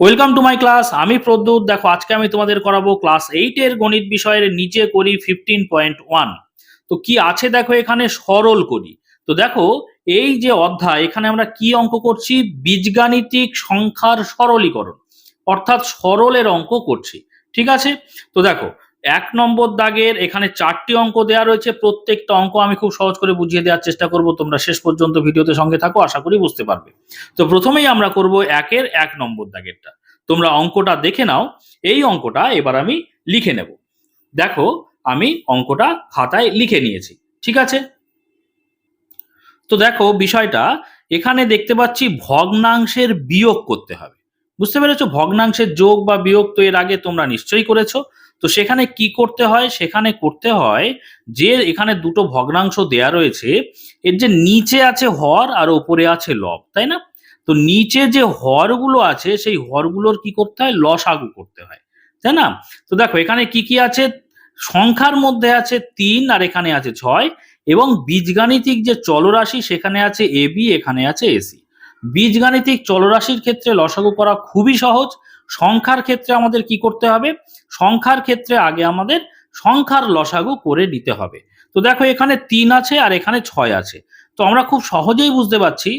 Welcome to my class আমি প্রদ্যুৎ। দেখো, আজকে আমি তোমাদের করাবো ক্লাস এইটের গণিত বিষয়ের নিচে করি ফিফটিন পয়েন্ট ওয়ান তো কি আছে দেখো এখানে? সরল করি। তো দেখো, এই যে অধ্যায়, এখানে আমরা কি অঙ্ক করছি? বীজগাণিতিক সংখ্যার সরলীকরণ। অর্থাৎ সরলের অঙ্ক করছি। ঠিক আছে? তো দেখো এক নম্বর দাগের এখানে চারটি অঙ্ক দেওয়া রয়েছে। প্রত্যেকটা অঙ্ক আমি খুব সহজ করে বুঝিয়ে দেওয়ার চেষ্টা করব। তোমরা শেষ পর্যন্ত ভিডিওতে সঙ্গে থাকো, আশা করি বুঝতে পারবে। তো প্রথমেই আমরা করব একের এক নম্বর দাগেরটা। তোমরা অঙ্কটা দেখে নাও। এই অঙ্কটা এবার আমি লিখে নেব। দেখো, আমি অঙ্কটা খাতায় লিখে নিয়েছি। ঠিক আছে? তো দেখো, বিষয়টা, এখানে দেখতে পাচ্ছি ভগ্নাংশের বিয়োগ করতে হবে। বুঝতে পেরেছ? ভগ্নাংশের যোগ বা বিয়োগ তো এর আগে তোমরা নিশ্চয়ই করেছ। তো সেখানে কি করতে হয়? সেখানে করতে হয় যে এখানে দুটো ভগ্নাংশ দেয়া রয়েছে, এর যে নিচে আছে হর আর ওপরে আছে লব, তাই না? তো নিচে যে হরগুলো আছে, সেই হরগুলোর কি করতে হয়? লসাগু করতে হয়, তাই না? তো দেখো, এখানে কি কি আছে? সংখ্যার মধ্যে আছে তিন আর এখানে আছে ছয় এবং বীজগাণিতিক যে চলরাশি সেখানে আছে এ বি, এখানে আছে এসি বীজগাণিতিক চলরাশির ক্ষেত্রে লসাগু করা খুবই সহজ। সংখ্যার ক্ষেত্রে আমাদের কি করতে হবে? সংখ্যার ক্ষেত্রে আগে আমাদের সংখ্যার লসাগু করে নিতে হবে। তো দেখো এখানে তিন আছে আর এখানে ছয় আছে। তো আমরা খুব সহজেই বুঝতে পারছি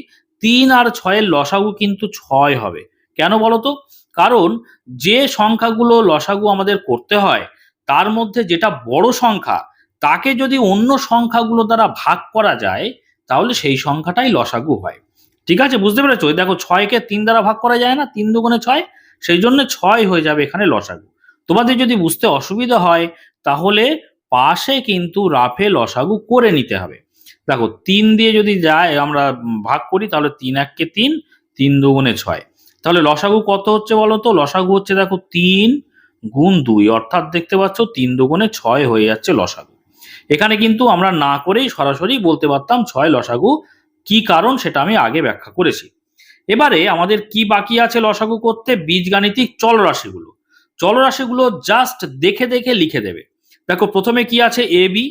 তিন আর ছয়ের লসাগু কিন্তু ছয় হবে। কেন বলতো কারণ যে সংখ্যাগুলো লসাগু আমাদের করতে হয়, তার মধ্যে যেটা বড় সংখ্যা, তাকে যদি অন্য সংখ্যাগুলো দ্বারা ভাগ করা যায়, তাহলে সেই সংখ্যাটাই লসাগু হয়। ঠিক আছে? বুঝতে পেরেছ? দেখো ছয়কে তিন দ্বারা ভাগ করা যায় না, তিন দুগুণে ছয় সেই জন্য ছয় হয়ে যাবে এখানে লসাগু। তোমাদের যদি বুঝতে অসুবিধা হয়, তাহলে পাশে কিন্তু রাফে লসাগু করে নিতে হবে। দেখো, তিন দিয়ে যদি যায়, আমরা ভাগ করি, তাহলে তিন এককে তিন তিন দুগুণে ছয়। তাহলে লসাগু কত হচ্ছে বলো তো? লসাগু হচ্ছে দেখো তিন গুণ দুই, অর্থাৎ দেখতে পাচ্ছ তিন দুগুণে ছয় হয়ে যাচ্ছে লসাগু। এখানে কিন্তু আমরা না করেই সরাসরি বলতে পারতাম ছয় লসাগু কি কারণ সেটা আমি আগে ব্যাখ্যা করেছি। এবারে আমাদের কি বাকি আছে লসাগু করতে? বীজগাণিতিক চলরাশিগুলো। চলরাশিগুলো জাস্ট দেখে দেখে লিখে দেবে। দেখো, প্রথমে কি আছে? এ বি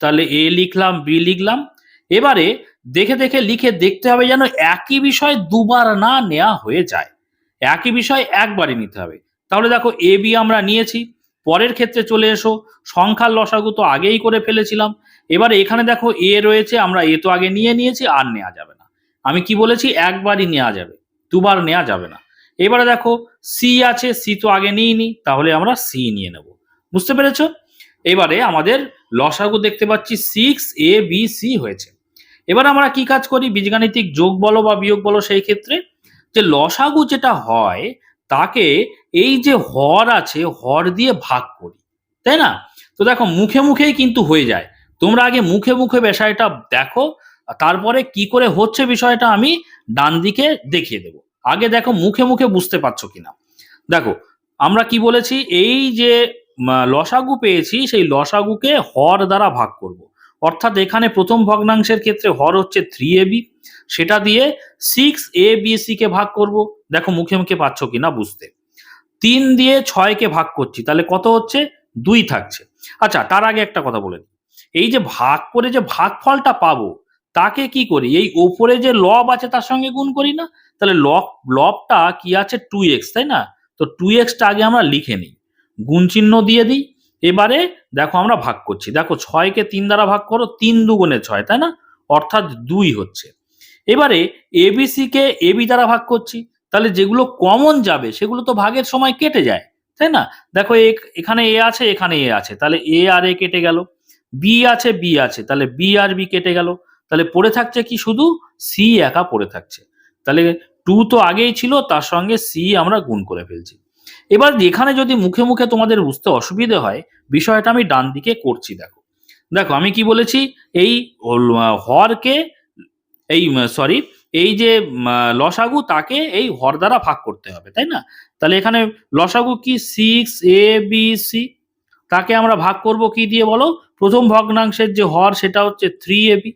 তাহলে এ লিখলাম বি লিখলাম। এবারে দেখে দেখে লিখে দেখতে হবে যেন একই বিষয় দুবার না নেওয়া হয়ে যায়। একই বিষয় একবারই নিতে হবে। তাহলে দেখো এ বি আমরা নিয়েছি। পরের ক্ষেত্রে চলে এসো। সংখ্যার লসাগু তো আগেই করে ফেলেছিলাম। এবারে এখানে দেখো এ রয়েছে, আমরা এ তো আগে নিয়ে নিয়েছি, আর নেওয়া যাবে আমি কি বলেছি? একবারই নেওয়া যাবে। দুবার নেওয়া যাবে না। এবারে দেখো সি আছে সি তো আগে নিইনি, তাহলে আমরা সি নিয়ে নেব। বুঝতে পেরেছ? এবারে আমাদের লসাগু দেখতে পাচ্ছি সিক্স এ বি সি হয়েছে। এবার আমরা কি কাজ করি? বীজগাণিতিক যোগ বলো বা বিয়োগ বলো সেই ক্ষেত্রে। যে লসাগু যেটা হয়, তাকে এই যে হর আছে, হর দিয়ে ভাগ করি। তাই না? তো দেখো, মুখে মুখেই কিন্তু হয়ে যায়। তোমরা আগে মুখে মুখে বিষয়টা দেখো তারপরে কি করে হচ্ছে বিষয়টা আমি ডান দিকে দেখিয়ে দেব। আগে দেখো মুখে মুখে বুঝতে পারছ কিনা। দেখো, আমরা কি বলেছি? এই যে লসাগু পেয়েছি, সেই লসাগুকে হর দ্বারা ভাগ করব। অর্থাৎ এখানে প্রথম ভগ্নাংশের ক্ষেত্রে হর হচ্ছে থ্রি এ সেটা দিয়ে সিক্স এ বি সি কে ভাগ করব। দেখো মুখে মুখে পাচ্ছ কিনা বুঝতে। তিন দিয়ে ছয়কে ভাগ করছি, তাহলে কত হচ্ছে? দুই থাকছে। আচ্ছা তার আগে একটা কথা বলে। এই যে ভাগ করে যে ভাগফলটা পাবো তাকে কি করি? এই ওপরে যে লব আছে তার সঙ্গে গুণ করি না? তাহলে লব, লবটা কি আছে? টু এক্স তাই না? তো টু এক্সটা আগে আমরা লিখে নিই। গুণ চিহ্ন দিয়ে দিই। এবারে দেখো আমরা ভাগ করছি। দেখো ছয়কে তিন দ্বারা ভাগ করো, তিন দুগুণে ছয়, তাই না? অর্থাৎ দুই হচ্ছে। এবারে এবিসি কে এবি দ্বারা ভাগ করছি। তাহলে যেগুলো কমন যাবে, সেগুলো তো ভাগের সময় কেটে যায়, তাই না? দেখো এখানে এ আছে, এখানে এ আছে। তাহলে এ আর এ কেটে গেল। বি আছে বি আছে। তাহলে বি আর বি কেটে গেল। তাহলে পড়ে থাকছে কি শুধু সি একা পড়ে থাকছে। তাহলে টু তো আগেই ছিল, তার সঙ্গে সি আমরা গুণ করে ফেলছি। এবার এখানে যদি মুখে মুখে তোমাদের বুঝতে অসুবিধে হয়, বিষয়টা আমি ডান দিকে করছি, দেখো। দেখো, আমি কি বলেছি? এই হরকে এই সরি এই যে লসাগু, তাকে এই হর দ্বারা ভাগ করতে হবে, তাই না? তাহলে এখানে লসাগু কি? সিক্স এ বি সি তাকে আমরা ভাগ করব কি দিয়ে বলো? প্রথম ভগ্নাংশের যে হর, সেটা হচ্ছে থ্রি এ বি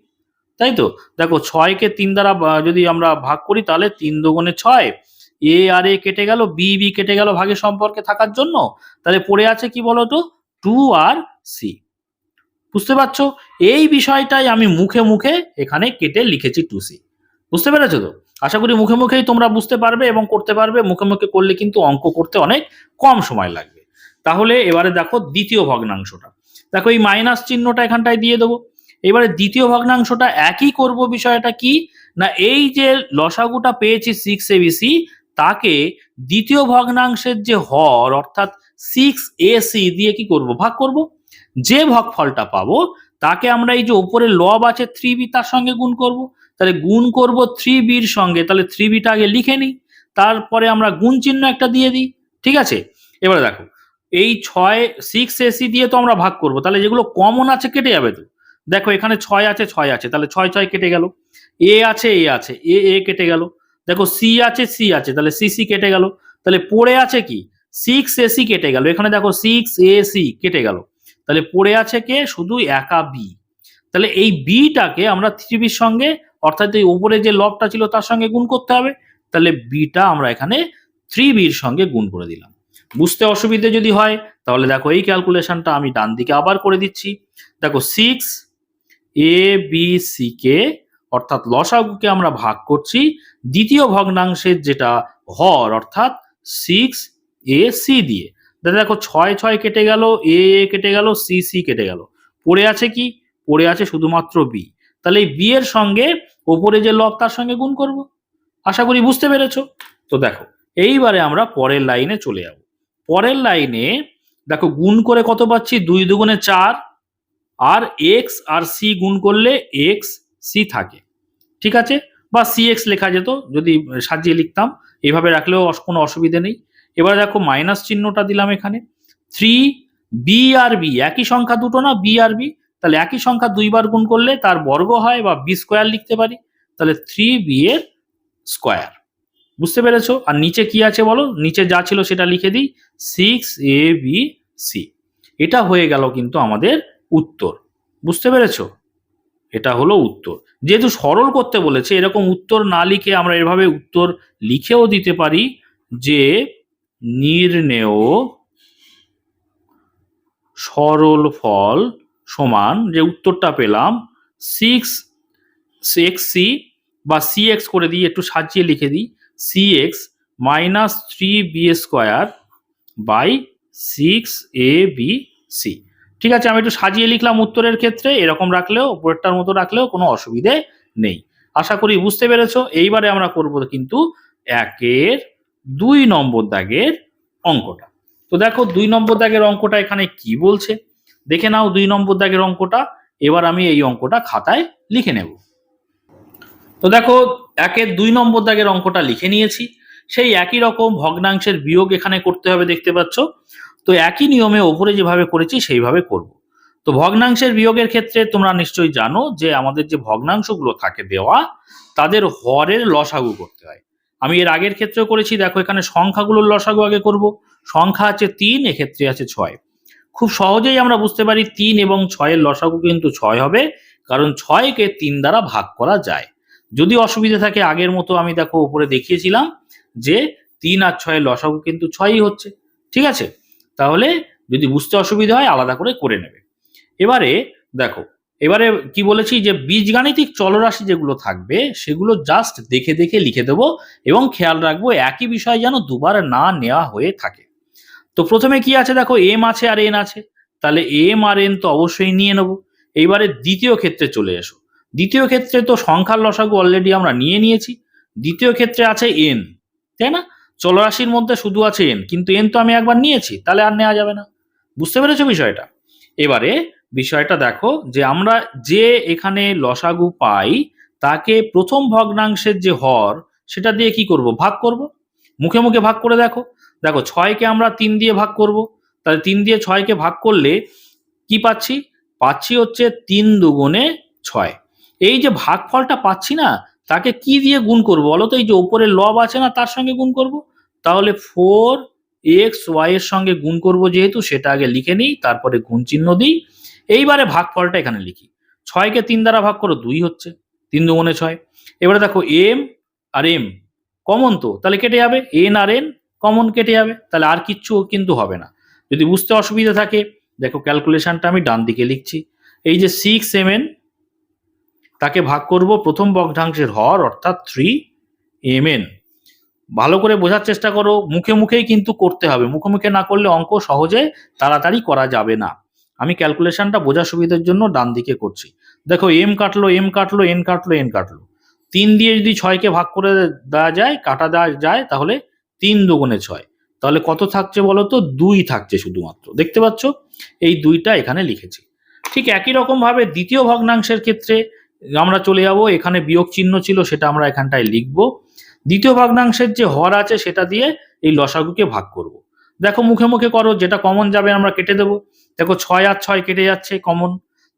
তাই তো? দেখো ছয়কে তিন দ্বারা যদি আমরা ভাগ করি তাহলে তিন দুগুণে ছয়। এ আর এ কেটে গেল, বি বি কেটে গেল ভাগের সম্পর্কে থাকার জন্য। তাহলে পড়ে আছে কি বলতো? টু আর সি। বুঝতে পারছ? এই বিষয়টাই আমি মুখে মুখে এখানে কেটে লিখেছি টু সি। বুঝতে পেরেছ তো? আশা করি মুখে মুখেই তোমরা বুঝতে পারবে এবং করতে পারবে। মুখে মুখে করলে কিন্তু অঙ্ক করতে অনেক কম সময় লাগবে। তাহলে এবারে দেখো দ্বিতীয় ভগ্নাংশটা। দেখো এই মাইনাস চিহ্নটা এখানটায় দিয়ে দেবো। এবারে দ্বিতীয় ভগ্নাংশটা একই করব বিষয়টা কি? না, এই যে লসাগুটা পেয়েছি সিক্স এবিসি তাকে দ্বিতীয় ভগ্নাংশের যে হর, অর্থাৎ সিক্স এসি দিয়ে কি করব? ভাগ করব। যে ভগফলটা পাবো, তাকে আমরা এই যে উপরে লব আছে থ্রি বি তার সঙ্গে গুণ করব। তাহলে গুণ করব থ্রি বির সঙ্গে, তাহলে থ্রি বিটা আগে লিখে নিই, তারপরে আমরা গুণ চিহ্ন একটা দিয়ে দিই, ঠিক আছে? এবারে দেখো, এই ছয় সিক্স এসি দিয়ে তো আমরা ভাগ করব, তাহলে যেগুলো কমন আছে কেটে যাবে তো। দেখো, এখানে ছয় আছে ছয় আছে, তাহলে ছয় ছয় কেটে গেল। এ আছে এ আছে, এ এ কেটে গেল। দেখো, সি আছে সি আছে, তাহলে সি সি কেটে গেল। তাহলে পড়ে আছে কি? সিক্স এসি কেটে গেল। এখানে দেখো সিক্স এ, সি কেটে গেল। তাহলে পড়ে আছে কে? শুধু একা বি তাহলে এই বিটাকে আমরা থ্রি বির সঙ্গে, অর্থাৎ এই উপরে যে লবটা ছিল, তার সঙ্গে গুণ করতে হবে। তাহলে বিটা আমরা এখানে থ্রি বির সঙ্গে গুণ করে দিলাম। বুঝতে অসুবিধে যদি হয়, তাহলে দেখো, এই ক্যালকুলেশনটা আমি ডান দিকে আবার করে দিচ্ছি। দেখো সিক্স এ বি সি কে অর্থাৎ লসাগুকে আমরা ভাগ করছি। দ্বিতীয় ভগ্নাংশের যেটা হর অর্থাৎ সিক্স এ সি দিয়ে। দাদা দেখো, ছয় ছয় কেটে গেল এ এ কেটে গেল সি সি কেটে গেল। পড়ে আছে কি? পড়ে আছে শুধুমাত্র বি তাহলে এই বি এর সঙ্গে ওপরে যে লব তার সঙ্গে গুণ করব। আশা করি বুঝতে পেরেছ? তো দেখো, এইবারে আমরা পরের লাইনে চলে যাব। পরের লাইনে দেখো, গুণ করে কত পাচ্ছি? দুই দুগুণে চার। আর এক্স আর সি গুণ করলে এক্স সি থাকে। ঠিক আছে? বা সি এক্স লেখা যেত, যদি সাজিয়ে লিখতাম। এভাবে রাখলেও কোনো অসুবিধে নেই। এবার দেখো মাইনাস চিহ্নটা দিলাম এখানে। থ্রি বি আর বি একই সংখ্যা দুটো না? বি আর বি তাহলে একই সংখ্যা দুইবার গুণ করলে তার বর্গ হয় বা বি স্কোয়ার লিখতে পারি। তাহলে থ্রি বি এর স্কোয়ার বুঝতে পেরেছ? আর নিচে কি আছে বলো? নিচে যা ছিল সেটা লিখে দিই। সিক্স এ বি সি এটা হয়ে গেল কিন্তু আমাদের উত্তর। বুঝতে পেরেছ? এটা হলো উত্তর। যেহেতু সরল করতে বলেছে, এরকম উত্তর না লিখে আমরা এভাবে উত্তর লিখেও দিতে পারি যে নির্ণেয় সরল ফল সমান যে উত্তরটা পেলাম সিক্স এক্স সি বা সি এক্স করে দিই একটু সাজিয়ে লিখে দিই C X minus three B square by six A B C ঠিক আছে, আমি একটু সাজিয়ে লিখলাম উত্তরের ক্ষেত্রে, এরকম রাখলেও, উপরেরটার মতো রাখলেও কোনো অসুবিধে নেই। আশা করি বুঝতে পেরেছ, এইবারে আমরা করব কিন্তু একের দুই নম্বর দাগের অঙ্কটা। তো দেখো, দুই নম্বর দাগের অঙ্কটা এখানে কি বলছে? দেখে নাও দুই নম্বর দাগের অঙ্কটা, এবার আমি এই অঙ্কটা খাতায় লিখে নেব। তো দেখো, একের দুই নম্বর দাগের অঙ্কটা লিখে নিয়েছি। সেই একই রকম ভগ্নাংশের বিয়োগ এখানে করতে হবে, দেখতে পাচ্ছ। তো একই নিয়মে ওপরে যেভাবে করেছি, সেইভাবে করব। তো ভগ্নাংশের বিয়োগের ক্ষেত্রে তোমরা নিশ্চয়ই জানো যে আমাদের যে ভগ্নাংশগুলো থাকে দেওয়া, তাদের হরের লসাগু করতে হয়। আমি এর আগের ক্ষেত্রেও করেছি, দেখো এখানে সংখ্যাগুলোর লসাগু আগে করব। সংখ্যা আছে তিন, এক্ষেত্রে আছে ছয়। খুব সহজেই আমরা বুঝতে পারি তিন এবং ছয়ের লসাগু কিন্তু ছয় হবে, কারণ ছয়কে তিন দ্বারা ভাগ করা যায়। যদি অসুবিধা থাকে, আগের মতো আমি দেখো উপরে দেখিয়েছিলাম যে তিন আর ছয়ের লসাগু কিন্তু ছয়ই হচ্ছে। ঠিক আছে? তাহলে যদি বুঝতে অসুবিধা হয়, আলাদা করে করে নেবে। এবারে দেখো, এবারে কি বলেছি যে বীজগাণিতিক চলরাশি যেগুলো থাকবে, সেগুলো জাস্ট দেখে দেখে লিখে দেবো এবং খেয়াল রাখব একই বিষয় যেন দুবার না নেওয়া হয়ে থাকে। তো প্রথমে কি আছে দেখো এম আছে আর এন আছে, তাহলে এম আর এন তো অবশ্যই নিয়ে নেব। এইবারে দ্বিতীয় ক্ষেত্রে চলে এসো। দ্বিতীয় ক্ষেত্রে তো সংখ্যার লসাগু অলরেডি আমরা নিয়ে নিয়েছি। দ্বিতীয় ক্ষেত্রে আছে এন তাই না? চলরাশির মধ্যে শুধু আছে এন কিন্তু এন তো আমি একবার নিয়েছি, তাহলে আর নেওয়া যাবে না। বুঝতে পেরেছ বিষয়টা? এবারে বিষয়টা দেখো যে আমরা যে এখানে লসাগু পাই, তাকে প্রথম ভগ্নাংশের যে হর, সেটা দিয়ে কি করব? ভাগ করব? মুখে মুখে ভাগ করে দেখো। দেখো, ছয়কে আমরা তিন দিয়ে ভাগ করব। তাহলে তিন দিয়ে ছয়কে ভাগ করলে কি পাচ্ছি? পাচ্ছি হচ্ছে তিন দুগুণে ছয়। এই যে ভাগফলটা পাচ্ছি না, তাকে কি দিয়ে গুণ করব? বলো তো, এই যে উপরে লব আছে না, তার সঙ্গে গুণ করব? তাহলে ফোর এক্স ওয়াই এর সঙ্গে গুণ করব যেহেতু, সেটা আগে লিখে নিই, তারপরে গুণ চিহ্ন দিই। এইবারে ভাগফলটা এখানে লিখি। ছয়কে তিন দ্বারা ভাগ করো, দুই হচ্ছে। তিন দুগুণে ছয়। এবারে দেখো এম আর এম কমন তো, তাহলে কেটে যাবে। এন আর এন কমন কেটে যাবে। তাহলে আর কিচ্ছু কিন্তু হবে না। যদি বুঝতে অসুবিধা থাকে, দেখো ক্যালকুলেশনটা আমি ডান দিকে লিখছি। এই যে সিক্স এম এন তাকে ভাগ করব প্রথম ভগ্নাংশের হর, অর্থাৎ থ্রি এম এন ভালো করে বোঝার চেষ্টা করো, মুখে মুখেই কিন্তু করতে হবে। মুখে মুখে না করলে অঙ্ক সহজে তাড়াতাড়ি করা যাবে না। আমি ক্যালকুলেশনটা বোঝার সুবিধার জন্য ডান দিকে করছি। দেখো এম কাটলো এম কাটলো এন কাটলো এন কাটলো। তিন দিয়ে যদি ছয়কে ভাগ করে দেওয়া যায়, কাটা দেওয়া যায়, তাহলে তিন দুগুণে ছয়। তাহলে কত থাকছে বলো তো? দুই থাকছে শুধুমাত্র। দেখতে পাচ্ছ? এই দুইটা এখানে লিখেছি। ঠিক একই রকম ভাবে দ্বিতীয় ভগ্নাংশের ক্ষেত্রে আমরা চলে যাব। এখানে বিয়োগ চিহ্ন ছিল, সেটা আমরা এখানটায় লিখব। দ্বিতীয় ভগ্নাংশের যে হর আছে সেটা দিয়ে এই লসাগুকে ভাগ করব। দেখো মুখে মুখে করো, যেটা কমন যাবে আমরা কেটে দেবো। দেখো ছয় আর ছয় কেটে যাচ্ছে কমন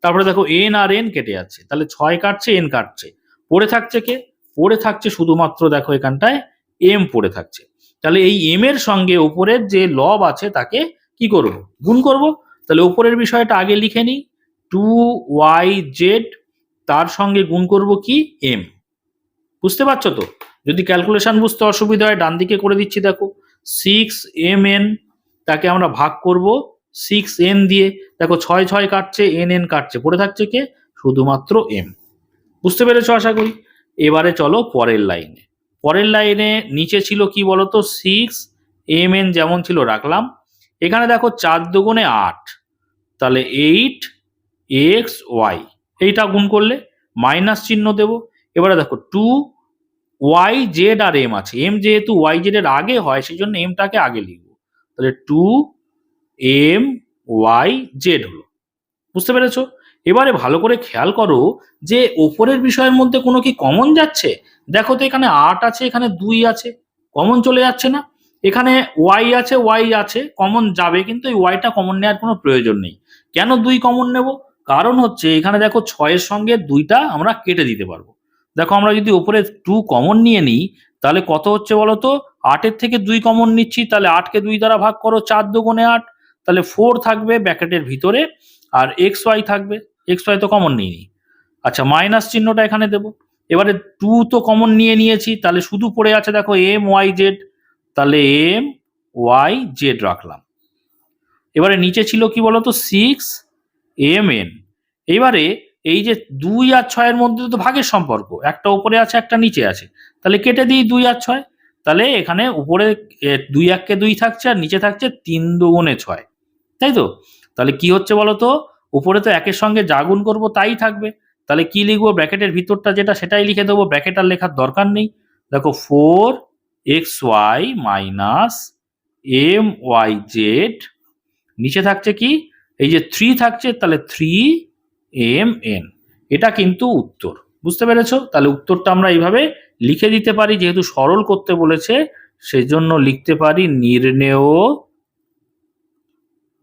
তারপরে দেখো এন আর এন কেটে যাচ্ছে, তাহলে ছয় কাটছে এন কাটছে। পড়ে থাকছে কে? পড়ে থাকছে শুধুমাত্র দেখো এখানটায় এম পড়ে থাকছে। তাহলে এই এম এর সঙ্গে উপরের যে লব আছে তাকে কি করব? গুণ করব। তাহলে উপরের বিষয়টা আগে লিখে নিই। টু ওয়াই জেড তার সঙ্গে গুণ করব কি? এম বুঝতে পারছ তো? যদি ক্যালকুলেশন বুঝতে অসুবিধা হয়, ডান দিকে করে দিচ্ছি, দেখো। সিক্স এম এন তাকে আমরা ভাগ করব সিক্স এন দিয়ে। দেখো, ছয় ছয় কাটছে এন এন কাটছে। পড়ে থাকছে কে? শুধুমাত্র এম বুঝতে পেরেছ আশা করি? এবারে চলো পরের লাইনে পরের লাইনে নিচে ছিল কি বলতো? সিক্স এম এন যেমন ছিল, রাখলাম। এখানে দেখো, চার দুগুণে আট। তাহলে এইট এক্স ওয়াই এইটা গুণ করলে মাইনাস চিহ্ন দেব। এবারে দেখো টু ওয়াই জেড আর এম আছে। এম যেহেতু ওয়াই জেড এর আগে হয় সেই জন্য এমটাকে আগে লিখব। তাহলে টু এম ওয়াই জেড হলো। বুঝতে পেরেছ? এবারে ভালো করে খেয়াল করো যে ওপরের বিষয়ের মধ্যে কোনো কি কমন যাচ্ছে? দেখো তো এখানে আট আছে, এখানে দুই আছে। কমন চলে যাচ্ছে না। এখানে ওয়াই আছে ওয়াই আছে কমন যাবে, কিন্তু এই ওয়াইটা কমন নেওয়ার কোনো প্রয়োজন নেই। কেন দুই কমন নেব? কারণ হচ্ছে এখানে দেখো ছয়ের সঙ্গে দুইটা আমরা কেটে দিতে পারব। দেখো আমরা যদি উপরে টু কমন নিয়ে নিই, তাহলে কত হচ্ছে বলো তো আটের থেকে দুই কমন নিচ্ছি, তাহলে আটকে দুই দ্বারা ভাগ করো চার দুগুণে আট, তাহলে ফোর থাকবে ব্যাকেটের ভিতরে আর এক্স ওয়াই থাকবে। এক্স ওয়াই তো কমন নিয়ে নিই। আচ্ছা মাইনাস চিহ্নটা এখানে দেবো। এবারে টু তো কমন নিয়ে নিয়েছি, তাহলে শুধু পড়ে আছে দেখো এম ওয়াই জেড তাহলে এম ওয়াই জেড রাখলাম। এবারে নিচে ছিল কি বলতো? সিক্স এম এন এবারে এই যে দুই আর ছয়ের মধ্যে তো ভাগের সম্পর্ক, একটা উপরে আছে, একটা নিচে আছে। তাহলে কেটে দিই দুই আর ছয়। তাহলে এখানে উপরে দুই এককে দুই থাকছে আর নিচে থাকছে তিন দুগুণে ছয়। তাই তো? তাহলে কি হচ্ছে বলতো উপরে তো একের সঙ্গে জাগুন করব তাই থাকবে। তাহলে কি লিখব? ব্র্যাকেটের ভিতরটা যেটা, সেটাই লিখে দেবো। ব্র্যাকেট আর লেখার দরকার নেই। দেখো, four X Y minus M Y Z. নিচে থাকছে কি? এই যে থ্রি থাকছে, তাহলে থ্রি এম এন। এটা কিন্তু উত্তর। বুঝতে পেরেছ? তাহলে উত্তরটা আমরা এইভাবে লিখে দিতে পারি, যেহেতু সরল করতে বলেছে, সেজন্য লিখতে পারি নির্ণেয়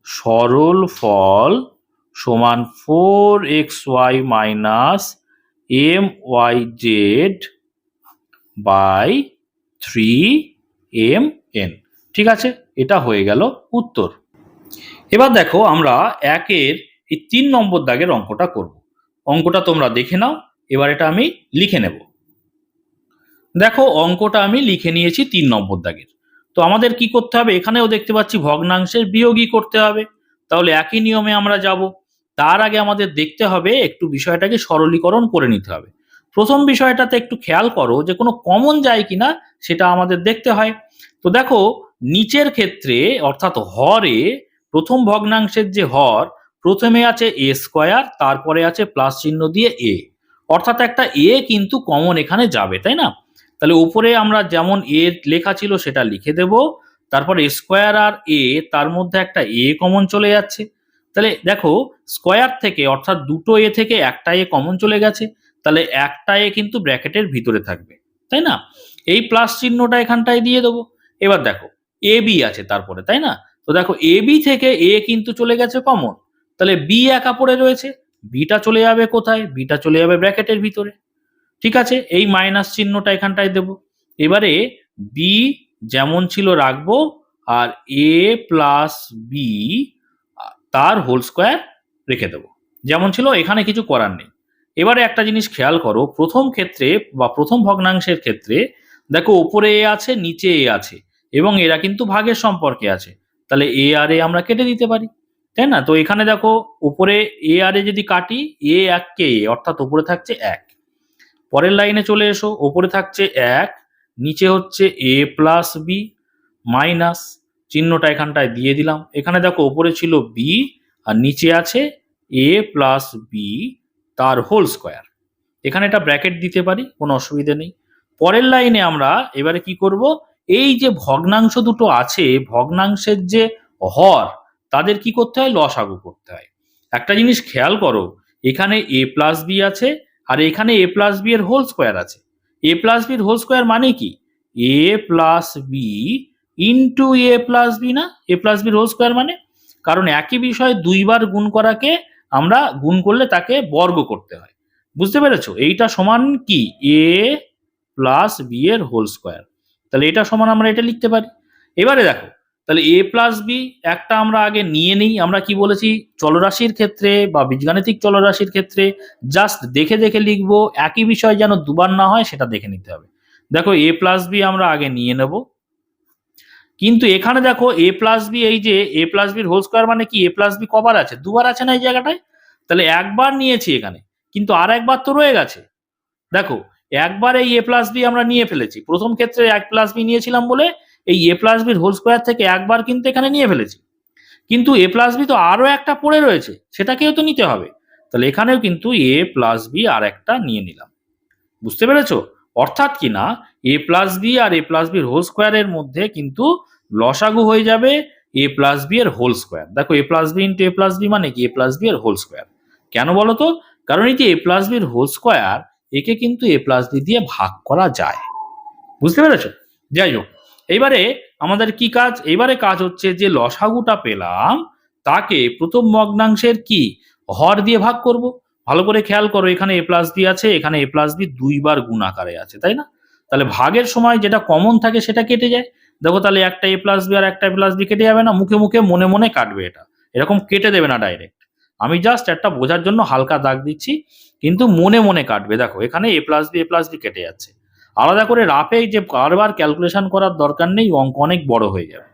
সরল ফল সমান four X Y minus M Y Z by three M N. ঠিক আছে? এটা হয়ে গেল উত্তর। এবার দেখো আমরা একের এই তিন নম্বর দাগের অঙ্কটা করব। অঙ্কটা তোমরা দেখে নাও, এবার এটা আমি লিখে নেব। দেখো, অঙ্কটা আমি লিখে নিয়েছি তিন নম্বর দাগের। তো আমাদের কি করতে হবে? এখানেও দেখতে পাচ্ছি ভগ্নাংশের বিয়োগই করতে হবে। তাহলে একই নিয়মে আমরা যাব। তার আগে আমাদের দেখতে হবে, একটু বিষয়টাকে সরলীকরণ করে নিতে হবে। প্রথম বিষয়টাতে একটু খেয়াল করো যে কোনো কমন যায় কিনা, সেটা আমাদের দেখতে হয়। তো দেখো, নিচের ক্ষেত্রে, অর্থাৎ হরে, প্রথম ভগ্নাংশের যে হর প্রথমে আছে এ স্কোয়ার, তারপরে আছে প্লাস চিহ্ন দিয়ে এ। অর্থাৎ একটা এ কিন্তু কমন এখানে যাবে, তাই না? তাহলে উপরে আমরা যেমন এ লেখা ছিল সেটা লিখে দেব, তারপর স্কোয়ার আর এ, তার মধ্যে একটা এ কমন চলে যাচ্ছে। তাহলে দেখো, স্কোয়ার থেকে অর্থাৎ দুটো এ থেকে একটা এ কমন চলে গেছে, তাহলে একটা এ কিন্তু ব্র্যাকেটের ভিতরে থাকবে, তাই না? এই প্লাস চিহ্নটা এখানটায় দিয়ে দেবো। এবার দেখো, এ বি আছে তারপরে, তাই না? তো দেখো, এ বি থেকে এ কিন্তু চলে গেছে কমন। তাহলে বি একা পড়ে রয়েছে বিটা চলে যাবে কোথায়? বিটা চলে যাবে ব্র্যাকেটের ভিতরে। ঠিক আছে? এই মাইনাস চিহ্নটা এখানটায় দেব। এবারে বি যেমন ছিল রাখব, আর এ প্লাস বি তার হোল স্কোয়ার রেখে দেবো। যেমন ছিল, এখানে কিছু করার নেই। এবারে একটা জিনিস খেয়াল করো, প্রথম ক্ষেত্রে বা প্রথম ভগ্নাংশের ক্ষেত্রে দেখো, ওপরে এ আছে, নিচে এ আছে, এবং এরা কিন্তু ভাগের সম্পর্কে আছে। তাহলে এ আর এ আমরা কেটে দিতে পারি। তাই না? তো এখানে দেখো উপরে এ আর এ যদি কাটি এ এক কে এ অর্থাৎ উপরে থাকছে এক। পরের লাইনে চলে এসো ওপরে থাকছে এক, নিচে হচ্ছে এ প্লাস বি মাইনাস চিহ্নটা এখানটায় দিয়ে দিলাম। এখানে দেখো ওপরে ছিল বি আর নিচে আছে এ প্লাস বি তার হোল স্কোয়ার এখানে এটা ব্র্যাকেট দিতে পারি, কোনো অসুবিধা নেই। পরের লাইনে আমরা এবারে কি করব? এই যে ভগ্নাংশ দুটো আছে, ভগ্নাংশের যে হর তাদের কি করতে হয়? লসাগু করতে হয়। একটা জিনিস খেয়াল করো, এখানে এ প্লাস বি আছে আর এখানে এ প্লাস বি এর হোল স্কোয়ার আছে। এ প্লাস বির হোল স্কোয়ার মানে কি? A plus B into A plus B না? এ প্লাস বির হোল স্কোয়ার মানে? কারণ একই বিষয় দুইবার গুণ করাকে আমরা গুণ করলে তাকে বর্গ করতে হয়। বুঝতে পেরেছ? এইটা সমান কি? এ প্লাস বি এর হোল স্কোয়ার তাহলে এটা সমান আমরা এটা লিখতে পারি। এবারে দেখো তাহলে এ প্লাস বি একটা আমরা আগে নিয়ে নিই, আমরা কি বলেছি? চলরাশির ক্ষেত্রে বা বীজগাণিতিক চলরাশির ক্ষেত্রে জাস্ট দেখে দেখে লিখব, একই বিষয় যেন দুবার না হয় সেটা দেখে নিতে হবে। দেখো এ প্লাস বি আমরা আগে নিয়ে নেব। কিন্তু এখানে দেখো এ প্লাস বি এই যে এ প্লাস বির হোল স্কোয়ার মানে কি? এ প্লাস বি কবার আছে? দুবার আছে না এই জায়গাটায়? তাহলে একবার নিয়েছি এখানে, কিন্তু আর একবার তো রয়ে গেছে। দেখো, একবার এই এ প্লাস বি আমরা নিয়ে ফেলেছি। প্রথম ক্ষেত্রে এক প্লাস বি নিয়েছিলাম বলে এই এ প্লাস বির হোল স্কোয়ার থেকে একবার কিন্তু এখানে নিয়ে ফেলেছি কিন্তু এ প্লাস বি তো আরও একটা পড়ে রয়েছে সেটাকেও তো নিতে হবে তাহলে এখানেও কিন্তু এ প্লাস বি আর একটা নিয়ে নিলাম বুঝতে পেরেছ অর্থাৎ কি না এ প্লাস বি আর এ প্লাস বির হোল স্কোয়ারের মধ্যে কিন্তু লসাগু হয়ে যাবে এ প্লাস বি এর হোল স্কোয়ার দেখো A plus B into A plus B মানে কি এ প্লাস বি এর হোল স্কোয়ার কেন বলো তো কারণ এই যে এ প্লাস বির হোল স্কোয়ার একে কিন্তু এ প্লাস বি দিয়ে ভাগ করা যায় বুঝতে পেরেছ যাই হোক এইবারে আমাদের কি কাজ? এইবারে কাজ হচ্ছে যে লসাগুটা পেলাম, তাকে প্রথম ভগ্নাংশের কি? হর দিয়ে ভাগ করব। ভালো করে খেয়াল করো, এখানে এ প্লাস বি আছে, এখানে এ প্লাস বি দুইবার গুণ আকারে আছে, তাই না? তাহলে ভাগের সময় যেটা কমন থাকে সেটা কেটে যায়। দেখো তাহলে একটা এ প্লাস বি আর একটা এ প্লাস বি কেটে যাবে না, মুখে মুখে মনে মনে কাটবে এটা। এরকম কেটে দেবে না ডাইরেক্ট আমি জাস্ট একটা বোঝার জন্য হালকা দাগ দিচ্ছি, কিন্তু মনে মনে কাটবে। দেখো, এখানে A plus B A plus B কেটে যাচ্ছে। আলাদা করে রাফে যে বারবার ক্যালকুলেশন করার দরকার নেই, অঙ্ক অনেক বড় হয়ে যাবে।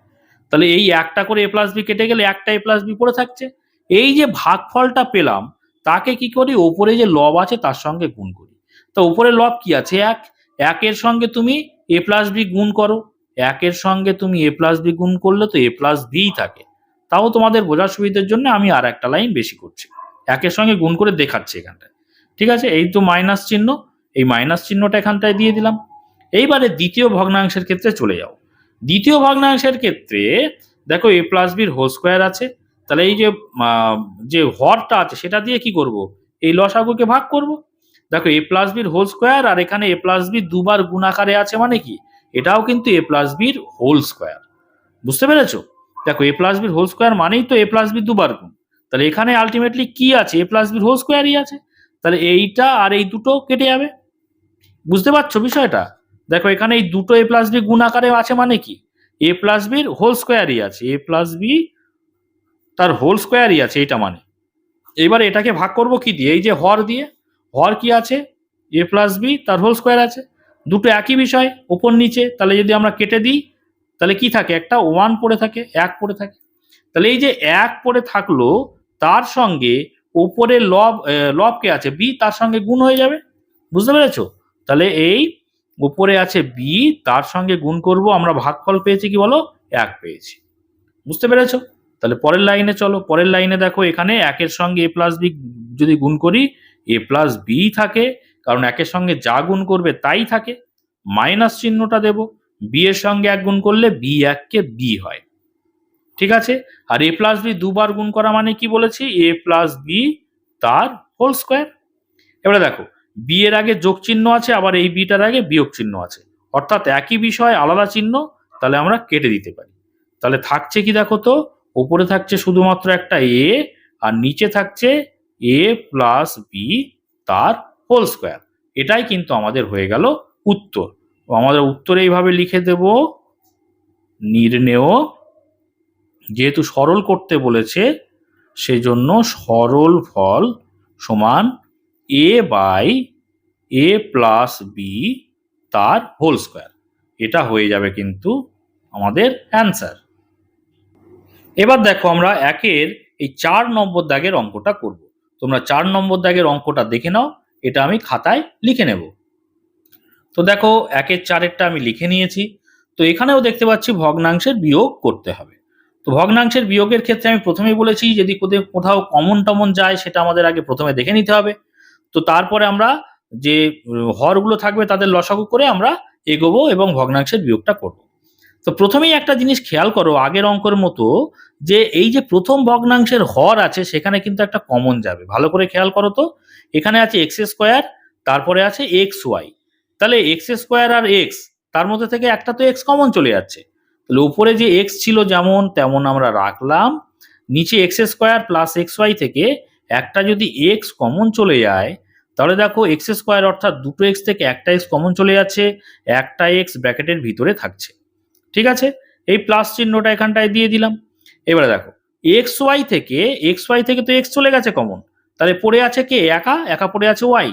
তাহলে এই একটা করে এ প্লাস বি কেটে গেলে একটা এ প্লাস বি পড়ে থাকছে। এই যে ভাগফলটা পেলাম, তাকে কি করি? ওপরে যে লব আছে তার সঙ্গে গুণ করি। তো উপরে লব কি আছে? এক। একের সঙ্গে তুমি এ প্লাস বি গুণ করো। একের সঙ্গে তুমি এ প্লাস বি গুণ করলে তো এ প্লাস বিই থাকে। তাও তোমাদের বোঝার সুবিধার জন্য আমি আর একটা লাইন বেশি করছি। একের সঙ্গে গুণ করে দেখাচ্ছি এখানটায়। ঠিক আছে? এই তো মাইনাস চিহ্ন। এই মাইনাস চিহ্নটা এখানটায় দিয়ে দিলাম। এইবারে দ্বিতীয় ভগ্নাংশের ক্ষেত্রে চলে যাও। দ্বিতীয় ভগ্নাংশের ক্ষেত্রে দেখো এ প্লাস বির হোল স্কোয়ার আছে। তাহলে এই যে যে হরটা আছে, সেটা দিয়ে কি করব? এই লসাগুকে ভাগ করব। দেখো এ প্লাস বির হোল স্কোয়ার আর এখানে এ প্লাস বি দুবার গুণাকারে আছে মানে কি? এটাও কিন্তু এ প্লাস বির হোল স্কোয়ার বুঝতে পেরেছ? দেখো এ প্লাস বির হোল স্কোয়ার মানেই তো এ প্লাস বি দুবার গুণ। তাহলে এখানে আলটিমেটলি কি আছে? এ প্লাস বির হোল স্কোয়ারই আছে। তাহলে এইটা আর এই দুটো কেটে যাবে। বুঝতে পারছ বিষয়টা? দেখো এখানে এই দুটো এ প্লাস বি গুণ আকারে আছে মানে কি? এ প্লাস বির হোল স্কোয়ারই আছে। এ প্লাস বি তার হোল স্কোয়ারই আছে এটা মানে। এবার এটাকে ভাগ করব কি দিয়ে? এই যে হর দিয়ে হর কি আছে? এ প্লাস বি তার হোল স্কোয়ার আছে। দুটো একই বিষয় ওপর নিচে। তাহলে যদি আমরা কেটে দিই তাহলে কি থাকে? একটা ওয়ান পড়ে থাকে এক পড়ে থাকে। তাহলে এই যে এক পড়ে থাকল তার সঙ্গে ওপরে লব আহ, লব কে আছে বি তার সঙ্গে গুণ হয়ে যাবে। বুঝতে পেরেছ? তাহলে এই উপরে আছে বি তার সঙ্গে গুণ করব, আমরা ভাগফল পেয়েছি কি বলো? এক পেয়েছি। বুঝতে পেরেছ? তাহলে পরের লাইনে চলো। পরের লাইনে দেখো, এখানে একের সঙ্গে এ প্লাস বি যদি গুণ করি এ প্লাস বি থাকে, কারণ একের সঙ্গে যা গুণ করবে তাই থাকে। মাইনাস চিহ্নটা দেব। বি এর সঙ্গে এক গুণ করলে বি এককে বি হয়। ঠিক আছে? আর এ প্লাস বি দুবার গুণ করা মানে কি বলেছি? এ প্লাস বি তার হোল স্কোয়ার এবারে দেখো বি এর আগে যোগ চিহ্ন আছে, আবার এই বিটার আগে বিয়োগ চিহ্ন আছে। অর্থাৎ একই বিষয়, আলাদা চিহ্ন, তাহলে আমরা কেটে দিতে পারি। তাহলে থাকছে কি দেখো তো? উপরে থাকছে শুধুমাত্র একটা এ আর নিচে থাকছে এ প্লাস বি তার হোল স্কোয়ার এটাই কিন্তু আমাদের হয়ে গেল উত্তর। আমাদের উত্তর এইভাবে লিখে দেব। নির্ণেয়, যেহেতু সরল করতে বলেছে, সেজন্য সরল ফল সমান A by A plus B তার হোল স্কোয়ার এটা হয়ে যাবে কিন্তু আমাদের অ্যান্সার এবার দেখো আমরা একের এই চার নম্বর দাগের অঙ্কটা করব। তোমরা চার নম্বর দাগের অঙ্কটা দেখে নাও, এটা আমি খাতায় লিখে নেব। তো দেখো, একের চারেরটা আমি লিখে নিয়েছি। তো এখানেও দেখতে পাচ্ছি ভগ্নাংশের বিয়োগ করতে হবে। তো ভগ্নাংশের বিয়োগের ক্ষেত্রে আমি প্রথমেই বলেছি, যদি কোথাও কোথাও কমন টমন যায়, সেটা আমাদের আগে প্রথমে দেখে নিতে হবে। তো তারপরে আমরা যে হরগুলো থাকবে তাদের লসাগু করে আমরা এগোবো এবং ভগ্নাংশের বিয়োগটা করব। তো প্রথমেই একটা জিনিস খেয়াল করো আগের অঙ্কের মতো যে, এই যে প্রথম ভগ্নাংশের হর আছে সেখানে কিন্তু একটা কমন যাবে। ভালো করে খেয়াল করো তো। এখানে আছে এক্স স্কোয়ার, তারপরে আছে এক্স ওয়াই। তাহলে এক্স স্কোয়ার আর এক্স, তার মধ্যে থেকে একটা তো এক্স কমন চলে যাচ্ছে। তাহলে উপরে যে এক্স ছিল যেমন, তেমন আমরা রাখলাম। নিচে X square plus X Y থেকে একটা যদি এক্স কমন চলে যায় তাহলে দেখো এক্স স্কোয়ার অর্থাৎ দুটো এক্স থেকে একটা এক্স কমন চলে যাচ্ছে, একটা এক্স ব্র্যাকেটের ভিতরে থাকছে। ঠিক আছে? এই প্লাস চিহ্নটা এখানটায় দিয়ে দিলাম। এবারে দেখো এক্স ওয়াই থেকে এক্স ওয়াই থেকে তো এক্স চলে গেছে কমন তাহলে পড়ে আছে কে? একা? একা পড়ে আছে ওয়াই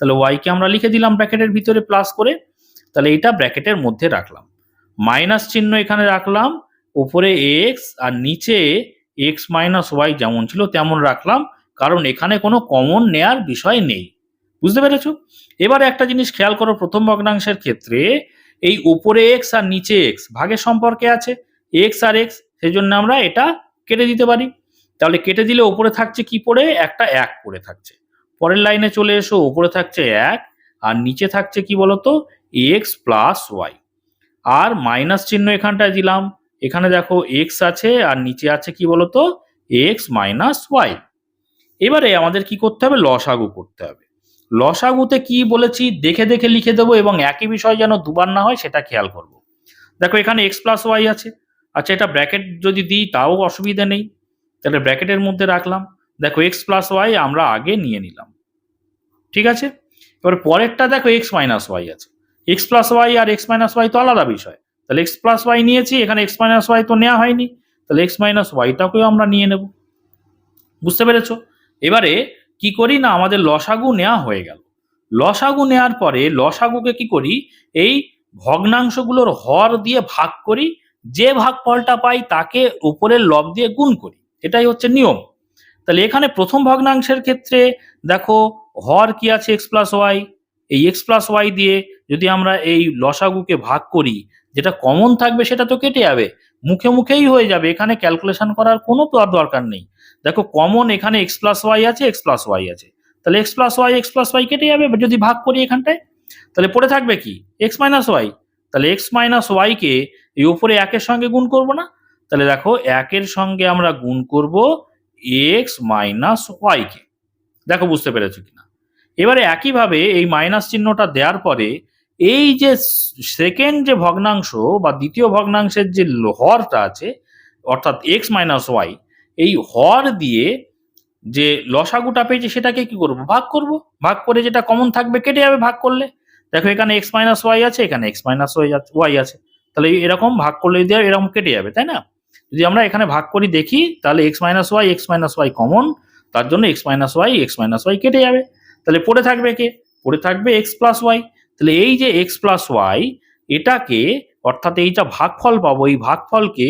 তাহলে ওয়াইকে আমরা লিখে দিলাম ব্র্যাকেটের ভিতরে প্লাস করে। তাহলে এটা ব্র্যাকেটের মধ্যে রাখলাম। মাইনাস চিহ্ন এখানে রাখলাম। উপরে এক্স আর নিচে এক্স মাইনাস ওয়াই যেমন ছিল তেমন রাখলাম। কারণ এখানে কোনো কমন নেয়ার বিষয় নেই। বুঝতে পেরেছ? এবারে একটা জিনিস খেয়াল করো, প্রথম ভগ্নাংশের ক্ষেত্রে এই উপরে এক্স আর নিচে এক্স ভাগের সম্পর্কে আছে। এক্স আর এক্স সেই জন্য আমরা এটা কেটে দিতে পারি। তাহলে কেটে দিলে উপরে থাকছে কি পড়ে? একটা এক পড়ে থাকছে। পরের লাইনে চলে এসো, উপরে থাকছে এক, আর নিচে থাকছে কি বলতো? X plus Y. আর মাইনাস চিহ্ন এখানটায় দিলাম। এখানে দেখো এক্স আছে, আর নিচে আছে কি বলতো? X minus Y. এবারে আমাদের কি করতে হবে? লসাগু করতে হবে। লসাগুতে কি বলেছি, দেখে দেখে লিখে দেবো এবং একই বিষয় যেন দুবার না হয় সেটা খেয়াল করব। দেখো এখানে এক্স প্লাস ওয়াই আছে। আচ্ছা এটা ব্র্যাকেট যদি দিই তাও অসুবিধা নেই। তাহলে ব্র্যাকেটের মধ্যে রাখলাম। দেখো এক্স প্লাস ওয়াই আমরা আগে নিয়ে নিলাম। ঠিক আছে? এবার পরেরটা দেখো এক্স মাইনাস ওয়াই আছে। এক্স প্লাস ওয়াই আর এক্স মাইনাস ওয়াই তো আলাদা বিষয়। তাহলে এক্স প্লাস ওয়াই নিয়েছি, এখানে এক্স মাইনাস ওয়াই তো নেওয়া হয়নি। তাহলে এক্স মাইনাস ওয়াইটাকেও আমরা নিয়ে নেব। বুঝতে পেরেছ? এবারে কি করি না আমাদের লসাগু নেওয়া হয়ে গেল। লসাগু নেওয়ার পরে লসাগুকে কি করি? এই ভগ্নাংশগুলোর হর দিয়ে ভাগ করি, যে ভাগফলটা পাই তাকে উপরের লব দিয়ে গুণ করি। এটাই হচ্ছে নিয়ম। তাহলে এখানে প্রথম ভগ্নাংশের ক্ষেত্রে দেখো হর কি আছে এক্স প্লাস ওয়াই এই এক্স প্লাস ওয়াই দিয়ে যদি আমরা এই লসাগুকে ভাগ করি, যেটা কমন থাকবে সেটা তো কেটে যাবে, মুখে মুখেই হয়ে যাবে। এখানে ক্যালকুলেশন করার কোনো দরকার নেই। দেখো কমন এখানে এক্স প্লাস ওয়াই আছে এক্স প্লাস ওয়াই আছে। তাহলে X plus Y X plus Y কেটে যাবে, যদি ভাগ করি এখানটায়। তাহলে পড়ে থাকবে কি? এক্স মাইনাস ওয়াই তাহলে এক্স মাইনাস ওয়াইকে এই উপরে একের সঙ্গে গুণ করব না? তাহলে দেখো একের সঙ্গে আমরা গুণ করব এক্স মাইনাস ওয়াইকে দেখো বুঝতে পেরেছ কিনা? এবারে একইভাবে এই মাইনাস চিহ্নটা দেওয়ার পরে এই যে সেকেন্ড যে ভগ্নাংশ বা দ্বিতীয় ভগ্নাংশের যে হরটা আছে, অর্থাৎ এক্স মাইনাস ওয়াই এই হর দিয়ে যে লসাগুটা পেয়েছে সেটাকে কি করব? ভাগ করব? ভাগ করে যেটা কমন থাকবে কেটে যাবে ভাগ করলে। দেখো এখানে এক্স মাইনাস ওয়াই আছে, এখানে এক্স মাইনাস ওয়াই আছে তাহলে এরকম ভাগ করলে যদি এরকম কেটে যাবে, তাই না? যদি আমরা এখানে ভাগ করি দেখি, তাহলে X minus Y X minus Y common তার জন্য X minus Y X minus Y কেটে যাবে। তাহলে পড়ে থাকবে কে? পড়ে থাকবে এক্স প্লাস ওয়াই তাহলে এই যে এক্স প্লাস ওয়াই এটাকে অর্থাৎ এইটা ভাগফল পাবো, এই ভাগফলকে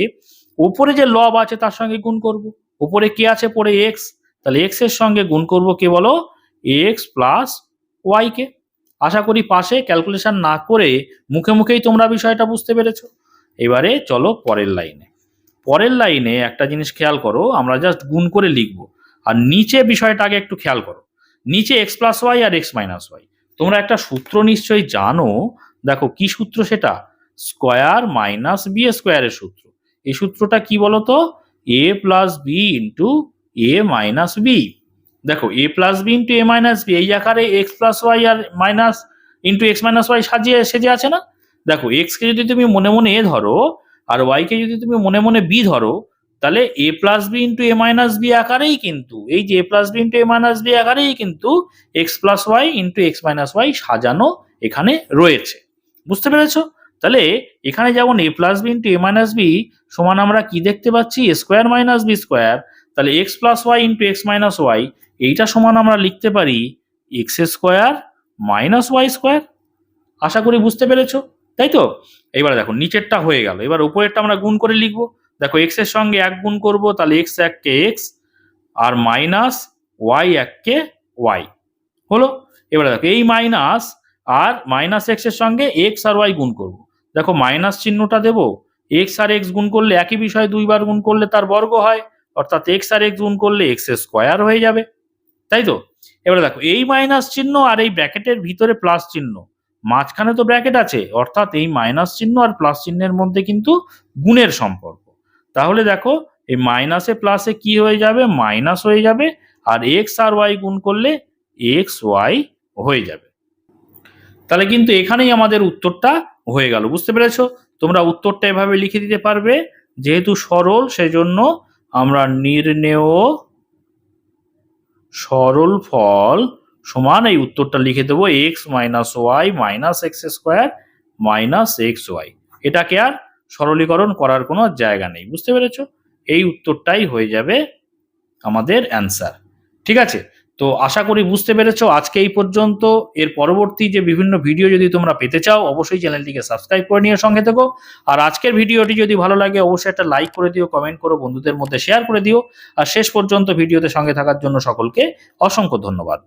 উপরে যে লব আছে তার সঙ্গে গুণ করব। উপরে কে আছে? পড়ে এক্স তাহলে এক্সের সঙ্গে গুণ করব কে বলো? এক্স প্লাস ওয়াই কে। আশা করি পাশে ক্যালকুলেশন না করে মুখে মুখেই তোমরা বিষয়টা বুঝতে পেরেছ। এবারে চলো পরের লাইনে পরের লাইনে একটা জিনিস খেয়াল করো, আমরা জাস্ট গুণ করে লিখব। আর নিচে বিষয়টা আগে একটু খেয়াল করো। নিচে এক্স প্লাস ওয়াই আর এক্স মাইনাস ওয়াই তোমরা একটা সূত্র নিশ্চয়ই জানো। দেখো কি সূত্র সেটা? স্কোয়ার মাইনাস বি স্কোয়ারের সূত্র। এই সূত্রটা কি বলতো? A plus B into A minus B দেখো A plus B into A minus B এই আকারে এক্স প্লাস ওয়াই আর minus into X minus Y সাজিয়ে সেজে আছে না? দেখো এক্স কে যদি তুমি মনে মনে এ ধরো, আর ওয়াই কে যদি তুমি মনে মনে বি ধরো, তাহলে A plus B into A minus B আকারেই কিন্তু, এই যে A plus B into A minus B আকারেই কিন্তু X plus Y into X minus Y সাজানো এখানে রয়েছে। বুঝতে পেরেছ? তাহলে এখানে যেমন A plus B into A minus B সমান আমরা কি দেখতে পাচ্ছি? স্কোয়ার মাইনাস বি স্কোয়ার তাহলে X plus Y into X minus Y এইটা সমান আমরা লিখতে পারি X square minus Y square আশা করি বুঝতে পেরেছ? তাই তো? এবার দেখো, নিচেরটা হয়ে গেল, এবার উপরেরটা আমরা গুণ করে লিখব। দেখো এক্সের সঙ্গে এক গুণ করব, তাহলে এক্স এককে এক্স আর মাইনাস ওয়াই এককে ওয়াই হলো? এবারে দেখো, এই মাইনাস আর মাইনাস এক্সের সঙ্গে এক্স আর ওয়াই গুণ করব। দেখো মাইনাস চিহ্নটা দেব এক্স আর এক্স গুণ করলে একই বিষয় দুইবার গুণ করলে তার বর্গ হয়, অর্থাৎ এক্স আর এক্স গুণ করলে এক্স স্কোয়ার হয়ে যাবে, তাই তো? এবারে দেখো, এই মাইনাস চিহ্ন আর এই ব্র্যাকেটের ভিতরে প্লাস চিহ্ন, মাঝখানে তো ব্র্যাকেট আছে, অর্থাৎ এই মাইনাস চিহ্ন আর প্লাস চিহ্নের মধ্যে কিন্তু গুণের সম্পর্ক। তাহলে দেখো, এই মাইনাসে প্লাসে কি হয়ে যাবে? মাইনাস হয়ে যাবে, আর এক্স আর ওয়াই গুণ করলে এক্স ওয়াই হয়ে যাবে। তাহলে কিন্তু এখানেই আমাদের উত্তরটা হয়ে গেল। বুঝতে পেরেছ? তোমরা উত্তরটা এভাবে লিখে দিতে পারবে। যেহেতু সরল, সেজন্য আমরা নির্ণেয় সরল ফল সমান এই উত্তরটা লিখে দেবো X minus Y minus X square minus X Y এটাকে আর সরলীকরণ করার কোনো জায়গা নেই। বুঝতে পেরেছ? এই উত্তরটাই হয়ে যাবে আমাদের অ্যান্সার ঠিক আছে? তো আশা করি বুঝতে পেরেছ। আজকে এই পর্যন্ত। এর পরবর্তী যে বিভিন্ন ভিডিও যদি তোমরা পেতে চাও, অবশ্যই চ্যানেলটিকে সাবস্ক্রাইব করে নিয়ে সঙ্গে থেকো। আর আজকের ভিডিওটি যদি ভালো লাগে, অবশ্যই একটা লাইক করে দিও, কমেন্ট করো, বন্ধুদের মধ্যে শেয়ার করে দিও। আর শেষ পর্যন্ত ভিডিওতে সঙ্গে থাকার জন্য সকলকে অসংখ্য ধন্যবাদ।